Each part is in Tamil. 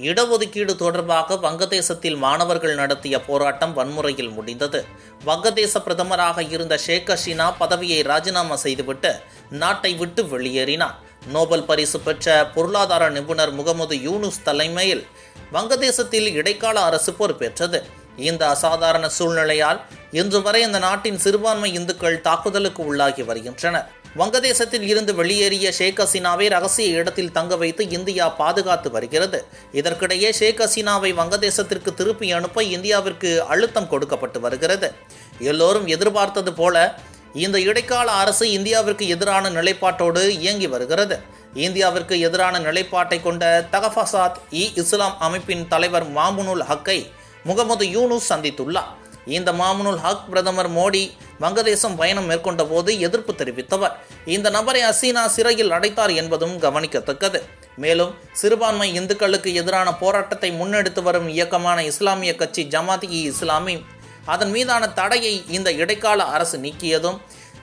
இடஒதுக்கீடு தொடர்பாக வங்கதேசத்தில் மாணவர்கள் நடத்திய போராட்டம் வன்முறையில் முடிந்தது. வங்கதேச பிரதமராக இருந்த ஷேக் ஹசீனா பதவியை ராஜினாமா செய்துவிட்டு நாட்டை விட்டு வெளியேறினார். நோபல் பரிசு பெற்ற பொருளாதார நிபுணர் முகமது யூனுஸ் தலைமையில் வங்கதேசத்தில் இடைக்கால அரசு பொறுப்பேற்றது. இந்த அசாதாரண சூழ்நிலையால் இன்று வரை அந்த நாட்டின் சிறுபான்மை இந்துக்கள் தாக்குதலுக்கு உள்ளாகி வருகின்றனர். வங்கதேசத்தில் இருந்து வெளியேறிய ஷேக் ஹசீனாவை ரகசிய இடத்தில் தங்க வைத்து இந்தியா பாதுகாத்து வருகிறது. இதற்கிடையே ஷேக் ஹசீனாவை வங்கதேசத்திற்கு திருப்பி அனுப்ப இந்தியாவிற்கு அழுத்தம் கொடுக்கப்பட்டு வருகிறது. எல்லோரும் எதிர்பார்த்தது போல இந்த இடைக்கால அரசு இந்தியாவிற்கு எதிரான நிலைப்பாட்டோடு இயங்கி வருகிறது. இந்தியாவிற்கு எதிரான நிலைப்பாட்டை கொண்ட தகஃபசாத் இ இஸ்லாம் அமைப்பின் தலைவர் மாமுனுல் ஹக்கை முகமது யூனுஸ் சந்தித்துள்ளார். இந்த மாமனுல் ஹக் பிரதமர் மோடி வங்கதேசம் பயணம் மேற்கொண்ட போது எதிர்ப்பு தெரிவித்தவர். இந்த நபரை அசீனா சிறையில் அடைத்தார் என்பதும் கவனிக்கத்தக்கது. மேலும் சிறுபான்மை இந்துக்களுக்கு எதிரான போராட்டத்தை முன்னெடுத்து வரும் இயக்கமான இஸ்லாமிய கட்சி ஜமாத் இ இஸ்லாமி அதன் மீதான தடையை இந்த இடைக்கால அரசு நீக்கியதும்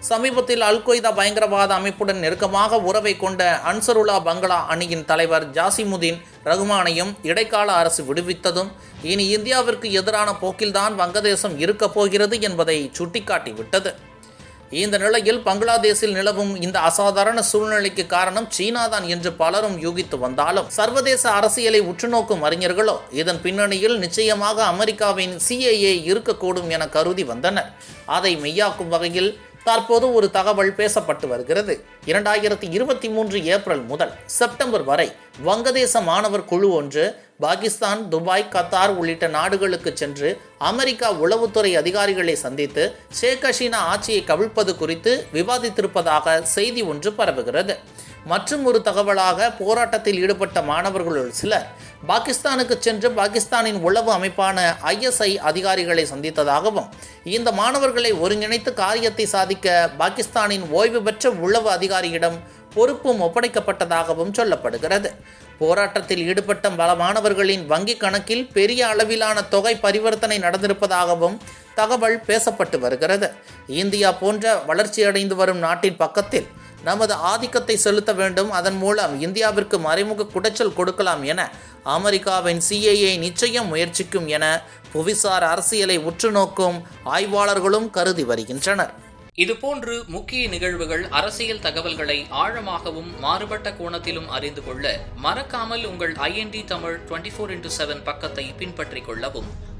சமீபத்தில் அல் கொய்தா பயங்கரவாத அமைப்புடன் நெருக்கமாக உறவை கொண்ட அன்சருல்லா பங்களா அணியின் தலைவர் ஜாசிமுதீன் ரகுமானையும் இடைக்கால அரசு விடுவித்ததும் இனி இந்தியாவிற்கு எதிரான போக்கில்தான் வங்கதேசம் இருக்கப் போகிறது என்பதை சுட்டிக்காட்டிவிட்டது. இந்த நிலையில் பங்களாதேஷில் நிலவும் இந்த அசாதாரண சூழ்நிலைக்கு காரணம் சீனா தான் என்று பலரும் யூகித்து வந்தாலும் சர்வதேச அரசியலை உற்றுநோக்கும் அறிஞர்களோ இதன் பின்னணியில் நிச்சயமாக அமெரிக்காவின் சிஏஏ இருக்கக்கூடும் என கருதி வந்தனர். அதை மெய்யாக்கும் வகையில் தற்போது ஒரு தகவல் பேசப்பட்டு வருகிறது. இரண்டாயிரத்தி இருபத்தி மூன்று ஏப்ரல் முதல் செப்டம்பர் வரை வங்கதேச மாணவர் குழு ஒன்று பாகிஸ்தான் துபாய் கத்தார் உள்ளிட்ட நாடுகளுக்கு சென்று அமெரிக்கா உளவுத்துறை அதிகாரிகளை சந்தித்து ஷேக் ஹசீனா ஆட்சியை கவிழ்ப்பது குறித்து விவாதித்திருப்பதாக செய்தி ஒன்று பரவுகிறது. மற்றும் ஒரு தகவலாக போராட்டத்தில் ஈடுபட்ட மாணவர்களுள் சிலர் பாகிஸ்தானுக்கு சென்று பாகிஸ்தானின் உளவு அமைப்பான ஐஎஸ்ஐ அதிகாரிகளை சந்தித்ததாகவும் இந்த மாணவர்களை ஒருங்கிணைத்து காரியத்தை சாதிக்க பாகிஸ்தானின் ஓய்வு பெற்ற உளவு அதிகாரியிடம் பொறுப்பும் ஒப்படைக்கப்பட்டதாகவும் சொல்லப்படுகிறது. போராட்டத்தில் ஈடுபட்ட பல மாணவர்களின் வங்கி கணக்கில் பெரிய அளவிலான தொகை பரிவர்த்தனை நடந்திருப்பதாகவும் தகவல் பேசப்பட்டு வருகிறது. இந்தியா போன்ற வளர்ச்சியடைந்து வரும் நாட்டின் பக்கத்தில் நமது ஆதிக்கத்தை செலுத்த வேண்டும். அதன் மூலம் இந்தியாவிற்கு மறைமுக குடைச்சல் கொடுக்கலாம் என அமெரிக்காவின் சிஏஏ நிச்சயம் முயற்சிக்கும் என புவிசார் அரசியலை உற்றுநோக்கும் ஆய்வாளர்களும் கருதி வருகின்றனர். இதுபோன்று முக்கிய நிகழ்வுகள் அரசியல் தகவல்களை ஆழமாகவும் மாறுபட்ட கோணத்திலும் அறிந்து கொள்ள மறக்காமல் உங்கள் IND Tamil twenty four into seven பக்கத்தை பின்பற்றிக் கொள்ளவும்.